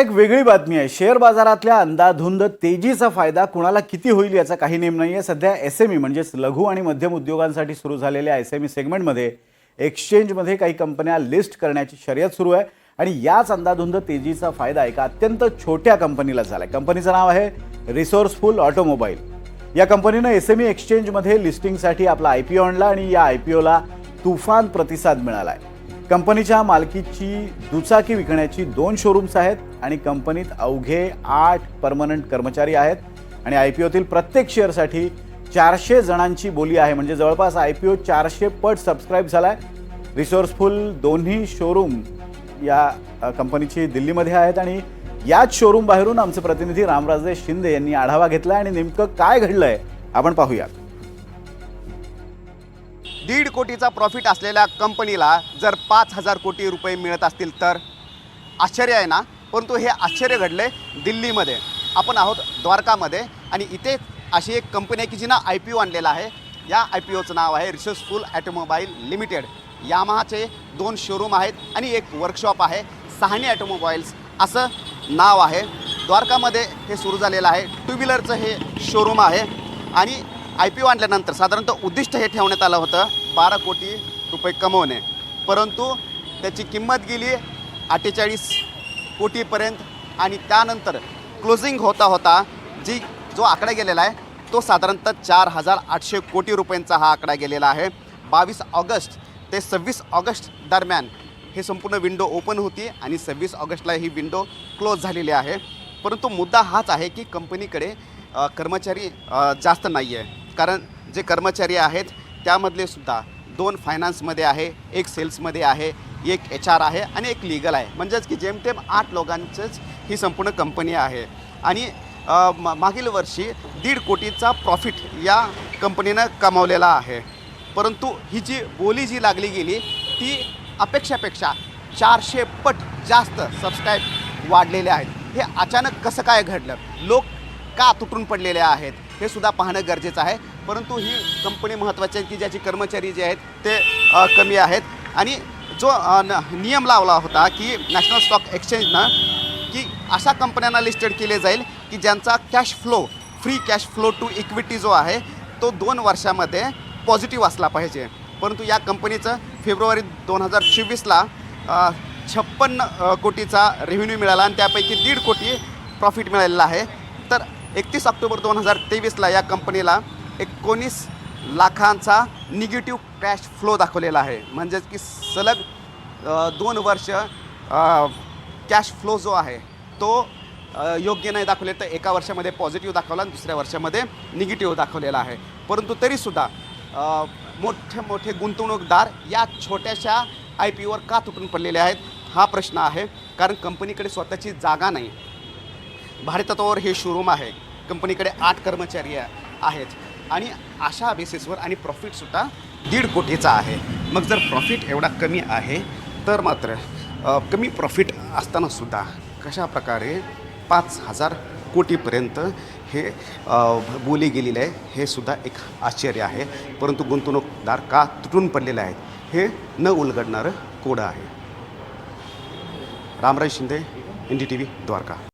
एक वेगळी बातमी आहे. शेअर बाजारातल्या अंदाधुंद तेजीचा फायदा कुणाला किती होईल याचा काही नेम नाही आहे सध्या एस एम ई म्हणजेच लघु आणि मध्यम उद्योगांसाठी सुरू झालेल्या एस एम ई सेगमेंटमध्ये एक्सचेंजमध्ये काही कंपन्या लिस्ट करण्याची शर्यत सुरू आहे आणि याच अंदाधुंद तेजीचा फायदा एका अत्यंत छोट्या कंपनीला झाला आहे कंपनीचं नाव आहे रिसोर्सफुल ऑटोमोबाईल. या कंपनीनं एस एम ई एक्सचेंजमध्ये लिस्टिंगसाठी आपला आय पी ओ आणला आणि या आय पी ओला तुफान प्रतिसाद मिळाला आहे कंपनीच्या मालकीची दुचाकी विकण्याची दोन शोरूम्स आहेत आणि कंपनीत अवघे आठ परमनंट कर्मचारी आहेत. आणि आय पी ओतील प्रत्येक शेअरसाठी चारशे जणांची बोली आहे. म्हणजे जवळपास आय पी ओ चारशे पट सबस्क्राईब झाला आहे रिसोर्सफुल दोन्ही शोरूम या कंपनीची दिल्लीमध्ये आहेत. आणि याच शोरूम बाहेरून आमचे प्रतिनिधी रामराजे शिंदे यांनी आढावा घेतला आणि नेमकं काय घडलं आहे आपण पाहूया दीड कोटीचा प्रॉफिट असलेल्या कंपनीला जर पाच हजार कोटी रुपये मिळत असतील तर? आश्चर्य आहे ना? परंतु हे आश्चर्य घडले दिल्लीमध्ये. आपण आहोत द्वारकामध्ये आणि इथे अशी एक कंपनी आहे की जिनं आय पी ओ आणलेला आहे. या आय पी ओचं नाव आहे रिसोर्सफुल ॲटोमोबाईल लिमिटेड. यामाहाचे दोन शोरूम आहेत आणि एक वर्कशॉप आहे सहानी ॲटोमोबाईल्स असं नाव आहे. द्वारकामध्ये हे सुरू झालेलं आहे. टू व्हीलरचं हे शोरूम आहे. आणि आय पी ओ आणल्यानंतर साधारणतः उद्दिष्ट हे ठेवण्यात आलं होतं बारा कोटी रुपये कमवणे. परंतु त्याची किंमत गेली अठ्ठेचाळीस कोटीपर्यंत आणि त्यानंतर क्लोजिंग होता होता जी जो आकडा गेलेला आहे तो साधारणतः चार हजार आठशे कोटी रुपयांचा हा आकडा गेलेला आहे. बावीस ऑगस्ट ते सव्वीस ऑगस्ट दरम्यान हे संपूर्ण विंडो ओपन होती आणि सव्वीस ऑगस्टला ही विंडो क्लोज झालेली आहे. परंतु मुद्दा हाच आहे की कंपनीकडे कर्मचारी जास्त नाही आहे कारण जे कर्मचारी आहेत त्यामधले सुद्धा दोन फायनान्समध्ये आहे एक सेल्समध्ये आहे एक एच आर आहे आणि एक लिगल आहे. म्हणजेच की जेमतेम आठ लोकांचंच ही संपूर्ण कंपनी आहे. आणि मा- मागील वर्षी दीड कोटीचा प्रॉफिट या कंपनीनं कमावलेला आहे. परंतु ही जी बोली जी लागली गेली ती अपेक्षापेक्षा चारशे पट जास्त सबस्क्राईब वाढलेले आहेत. हे अचानक कसं काय घडलं? लोक का तुटून पडलेले आहेत? हे सुद्धा पाहणं गरजेचं आहे. परंतु ही कंपनी महत्त्वाची आहे की ज्याचे कर्मचारी जे आहेत ते कमी आहेत. आणि जो न- नियम लावला होता की नॅशनल स्टॉक एक्सचेंजनं की अशा कंपन्यांना लिस्टेड केले जाईल की ज्यांचा cash flow free cash flow to equity जो आहे तो दोन वर्षामध्ये पॉझिटिव्ह असला पाहिजे. परंतु या कंपनीचं फेब्रुवारी दोन हजार चोवीसला छप्पन्न कोटीचा रेव्हेन्यू मिळाला आणि त्यापैकी दीड कोटी प्रॉफिट मिळालेला आहे. तर एकतीस ऑक्टोबर दोन हजार तेवीसला या कंपनीला एकोणीस लाखांचा निगेटिव्ह कॅश फ्लो दाखवलेला आहे. म्हणजेच की सलग दोन वर्ष कॅश फ्लो जो आहे तो योग्य नाही दाखवले तर एका वर्षामध्ये पॉझिटिव्ह दाखवला आणि दुसऱ्या वर्षामध्ये निगेटिव्ह दाखवलेला आहे. परंतु तरीसुद्धा मोठे मोठे गुंतवणूकदार या छोट्याशा आय पी ओवर का तुटून पडलेले आहेत हा प्रश्न आहे. कारण कंपनीकडे स्वतःची जागा नाही. भारतातवर हे शोरूम आहे. कंपनीकडे आठ कर्मचारी आहेत. आणि अशा बेसिसवर आणि प्रॉफिटसुद्धा दीड कोटीचा आहे. मग जर प्रॉफिट एवढा कमी आहे तर मात्र कमी प्रॉफिट असतानासुद्धा कशा प्रकारे पाच हजार कोटीपर्यंत हे बोली गेलेले आहे हे सुद्धा एक आश्चर्य आहे. परंतु गुंतवणूकदार का तुटून पडलेले आहेत हे न उलगडणारं कोडं आहे. Ramraj Shinde N D T V Dwarka.